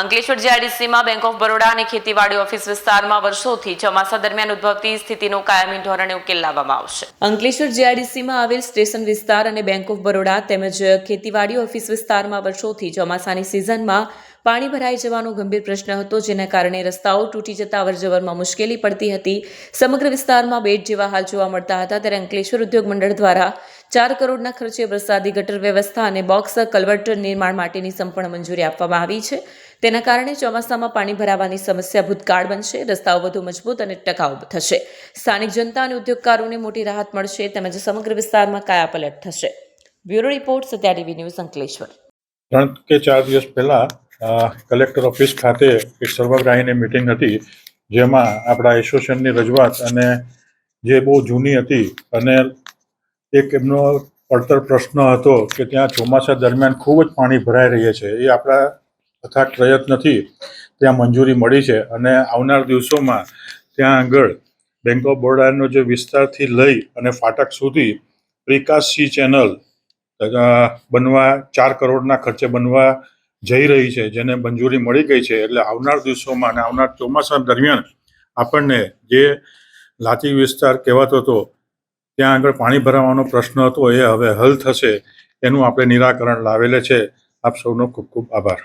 અંકલેશ્વર જીઆરડીસીમાં bank of Baroda અને ખેતીવાડી ઓફિસ વિસ્તારમાં વર્ષોથી ચોમાસા દરમિયાન ઉદ્ભવતી સ્થિતિનો કાયમી ધોરણે ઉકેલ લાવવામાં આવશે. અંકલેશ્વર જીઆરડીસીમાં આવેલ સ્ટેશન વિસ્તાર અને બેંક ઓફ બરોડા તેમજ ખેતીવાડી ઓફિસ વિસ્તારમાં વર્ષોથી ચોમાસાની સિઝનમાં પાણી ભરાઈ જવાનો ગંભીર પ્રશ્ન હતો, જેના કારણે રસ્તાઓ તૂટી જતા અવરજવરમાં મુશ્કેલી પડતી હતી. સમગ્ર વિસ્તારમાં બેટ જેવા હાલ જોવા મળતા હતા. ત્યારે અંકલેશ્વર ઉદ્યોગ મંડળ દ્વારા ચાર કરોડના ખર્ચે વરસાદી ગટર વ્યવસ્થા અને બોક્સ કલવર્ટ નિર્માણ માટેની સંપૂર્ણ મંજૂરી આપવામાં આવી છે. તેના કારણે ચોમાસામાં પાણી ભરાવાની સમસ્યા ભૂતકાળ બનશે, રસ્તાઓ વધુ મજબૂત અને ટકાઉ થશે. સ્થાનિક જનતા અને ઉદ્યોગકારોને મોટી રાહત મળશે તેમજ સમગ્ર વિસ્તારમાં કાયાપલટ થશે. Bureau report Satya TV news Ankleshwar. ત્રણ કે ચાર દિવસ પહેલાં કલેક્ટર ઓફિસ ખાતે એક સર્વગ્રાહીની મિટિંગ હતી, જેમાં આપણા એસોસિએશનની રજૂઆત અને જે બહુ જૂની હતી અને એક એમનો પડતર પ્રશ્ન હતો કે ત્યાં ચોમાસા દરમિયાન ખૂબ જ પાણી ભરાઈ રહે છે. એ આપણા અથાગ પ્રયત્નથી ત્યાં મંજૂરી મળી છે અને આવનાર દિવસોમાં ત્યાં આગળ બેંક ઓફ બરોડાનો જે વિસ્તારથી લઈ અને ફાટક સુધી પ્રિકાસ સી ચેનલ બનવા, ચાર કરોડના ખર્ચે બનવા જઈ રહી છે, જેને મંજૂરી મળી ગઈ છે. એટલે આવનાર દિવસોમાં અને આવનાર ચોમાસા દરમિયાન આપણને જે લાતી વિસ્તાર કહેવાતો હતો, ત્યાં આગળ પાણી ભરાવાનો પ્રશ્ન હતો, એ હવે હલ થશે, એનું આપણે નિરાકરણ લાવેલે છે. આપ સૌનો ખૂબ ખૂબ આભાર.